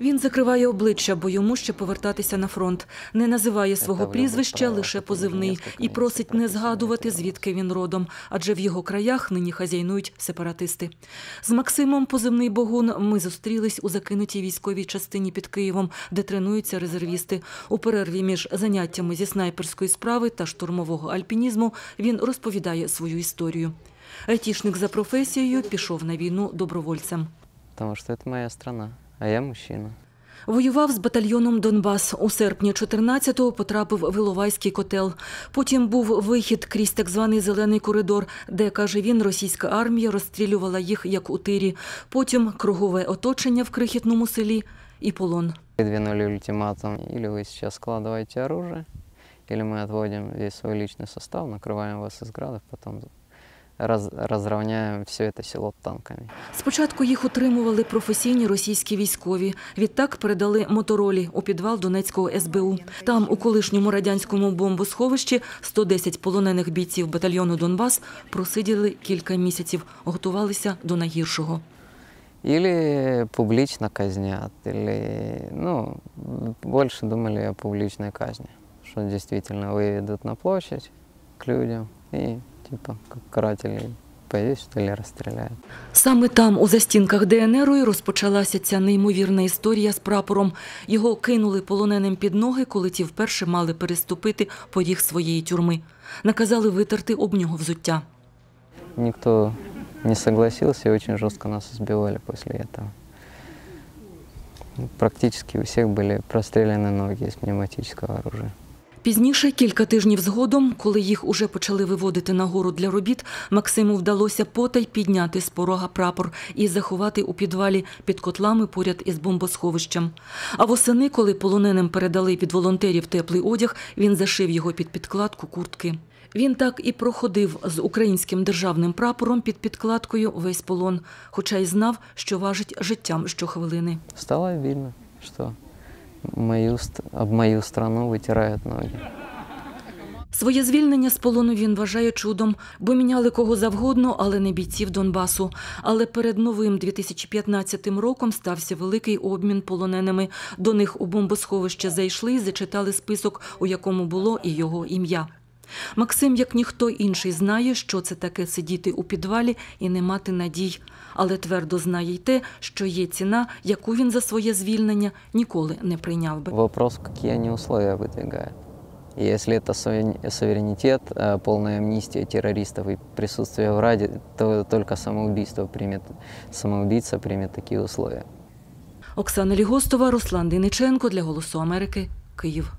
Він закриває обличчя, бо йому ще повертатися на фронт. Не називає свого прізвища, лише позивний, і просить не згадувати, звідки він родом, адже в його краях нині хазяйнують сепаратисти. З Максимом позивний Богун ми зустрілись у закинутій військовій частині під Києвом, де тренуються резервісти. У перерві між заняттями зі снайперської справи та штурмового альпінізму він розповідає свою історію. Айтішник за професією пішов на війну добровольцем. Потому что это моя страна, а я мужчина. Воював з батальйоном Донбас. У серпні 14-го потрапив в Іловайський котел. Потім був вихід крізь так званий зелений коридор, де, каже він, російська армія розстрілювала їх як у тирі. Потім кругове оточення в крихітному селі і полон. Выдвинули ультиматум, или вы сейчас складываете оружие, или мы отводим весь свой личный состав, накрываем вас из градов, потом раз, разровняем все это село танками. Спочатку їх утримували професійні російські військові. Відтак передали моторолі у підвал Донецького СБУ. Там, у колишньому радянському бомбосховищі, 110 полонених бійців батальйону Донбас просиділи кілька місяців, готувалися до найгіршого. Или публично казнят, или, ну, больше думали о публичной казни, что действительно выведут на площадь к людям и, типа, как карателей повесят или расстреляют. Саме там, у застінках ДНРу, і розпочалася ця неймовірна історія з прапором. Його кинули полоненим під ноги, коли ті вперше мали переступити поріг своєї тюрми. Наказали витерти об нього взуття. Никто не согласился и очень жестко нас избивали после этого. Практически у всех были простреляны ноги из пневматического оружия. Пізніше, кілька тижнів згодом, коли їх уже почали виводити на гору для робіт, Максиму вдалося потай підняти з порога прапор і заховати у підвалі під котлами поряд із бомбосховищем. А восени, коли полоненим передали від волонтерів теплий одяг, він зашив його під підкладку куртки. Він так і проходив з українським державним прапором під підкладкою весь полон, хоча й знав, що важить життям щохвилини. Стало видно, что мою, об мою страну витирають ноги. Своє звільнення з полону він вважає чудом, бо міняли кого завгодно, але не бійців Донбасу. Але перед новим 2015 роком стався великий обмін полоненими. До них у бомбосховище зайшли і зачитали список, у якому було і його ім'я. Максим, як ніхто інший, знає, що це таке сидіти у підвалі і не мати надій, але твердо знає й те, що є ціна, яку він за своє звільнення ніколи не прийняв би. Вопрос, какие они условия выдвигают. И если это суверен- суверенитет, э, полная амнистия террористов и присутствие в Раде, то только самоубийство примет, самоубийца примет такие условия. Оксана Лігостова, Руслан Дениченко для Голосу Америки, Київ.